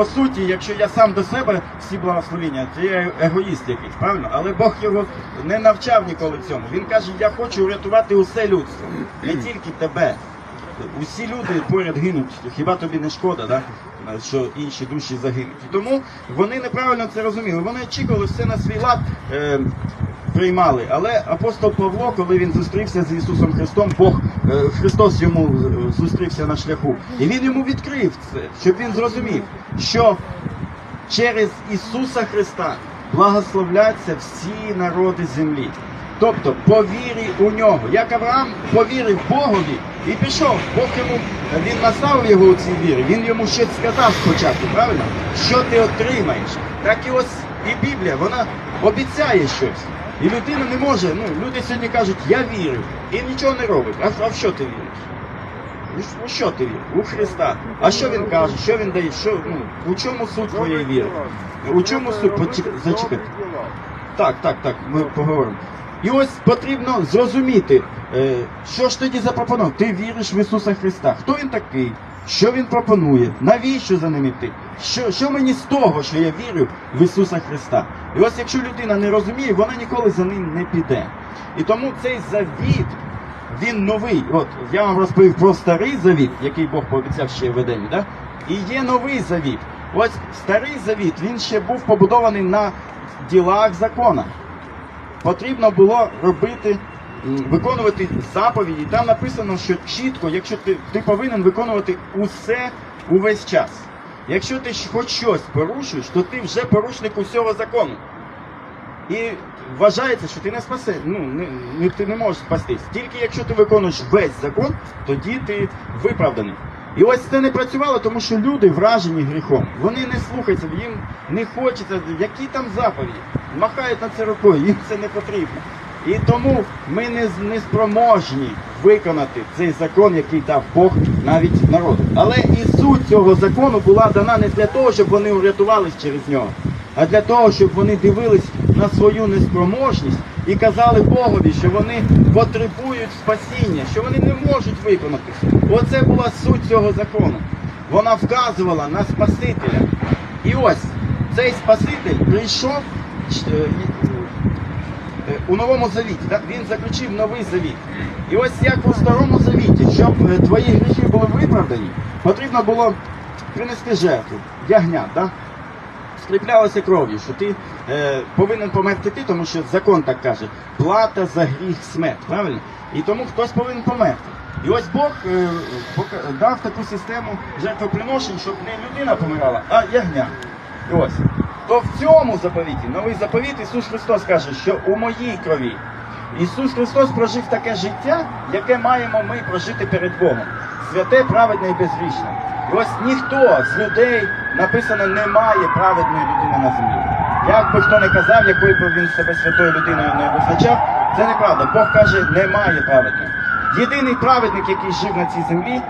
по суті, якщо я сам до себе всі благословення, то я егоїст якийсь, правильно? Але Бог його не навчав ніколи цьому. Він каже, я хочу врятувати усе людство, не тільки тебе. Усі люди поряд гинуть. Хіба тобі не шкода, да? що інші душі загинуть? Тому вони неправильно це розуміли. Вони очікували все на свій лад. Е, Приймали, але апостол Павло, коли він зустрівся з Ісусом Христом, Бог Христос йому е, зустрівся на шляху, і він йому відкрив це, щоб він зрозумів, що через Ісуса Христа благословляться всі народи землі. Тобто по вірі у нього. Як Авраам повірив Богові і пішов, йому він наставив його у цій вірі, він йому щось сказав спочатку, правильно? Що ти отримаєш? Так і ось і Біблія, вона обіцяє щось. І людина не може, ну, люди сьогодні кажуть, я вірю, і нічого не робить. А, а в що ти віриш? Ну, У що ти віриш? У Христа. А що він каже? Що він дає? Що, ну, у чому суть твоєї віри? У чому суть? Почек- Зачекайте. Так, так, так, ми поговоримо. І ось потрібно зрозуміти, е, що ж тоді запропонував. Ти віриш в Ісуса Христа. Хто він такий? Що він пропонує? Навіщо за ним йти? Що, що мені з того, що я вірю в Ісуса Христа? І ось якщо людина не розуміє, вона ніколи за ним не піде. І тому цей завіт, він новий. От я вам розповів про старий завіт, який Бог пообіцяв ще в Едемі, да? і є новий завіт. Ось старий завіт, він ще був побудований на ділах закона. Потрібно було робити, виконувати заповіді. Там написано, що чітко, якщо ти, ти повинен виконувати усе увесь час. Якщо ти хоч щось порушуєш, то ти вже порушник усього закону. І вважається, що ти не спасе, ну не, не ти не можеш спастись. Тільки якщо ти виконуєш весь закон, тоді ти виправданий. І ось це не працювало, тому що люди вражені гріхом. Вони не слухаються, їм не хочеться, які там заповіді. Махають на це рукою, їм це не потрібно. І тому ми не, не спроможні виконати цей закон, який дав Бог навіть народу. Але і суть цього закону була дана не для того, щоб вони урятувались через нього, а для того, щоб вони дивились на свою неспроможність і казали Богові, що вони потребують спасіння, що вони не можуть виконати. Оце була суть цього закону. Вона вказувала на Спасителя. І ось цей Спаситель прийшов е, у новому завіті. Так? Він заключив новий завіт. І ось як у старому завіті, щоб е, твої гріхи були виправдані, потрібно було принести жертву, ягнят. Да? скріплялося кров'ю, що ти е, повинен померти ти, тому що закон так каже, плата за гріх смерть, правильно? І тому хтось повинен померти. І ось Бог е, дав таку систему жертвоприношень, щоб не людина помирала, а ягня. І ось. То в цьому заповіті, новий заповіт, Ісус Христос каже, що у моїй крові. Ісус Христос прожив таке життя, яке маємо ми прожити перед Богом. Святе, праведне і безгрішне. І ось ніхто з людей написано немає праведної людини на землі. Як би хто не казав, якою б він себе святою людиною не визначав, це неправда. Бог каже, немає праведного. Єдиний праведник, який жив на цій землі,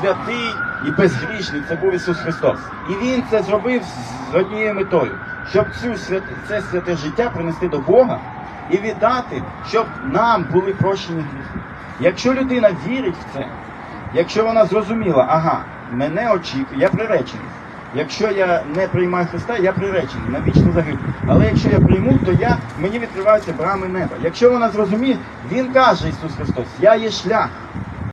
святий і безгрішний, це був Ісус Христос. І Він це зробив з однією метою, щоб цю свят... це святе життя принести до Бога і віддати, щоб нам були прощені гріхи. Якщо людина вірить в це, якщо вона зрозуміла, ага, мене очікує, я приречений. Якщо я не приймаю Христа, я приречений на вічну загибель. Але якщо я прийму, то я, мені відкриваються брами неба. Якщо вона зрозуміє, Він каже, Ісус Христос, я є шлях,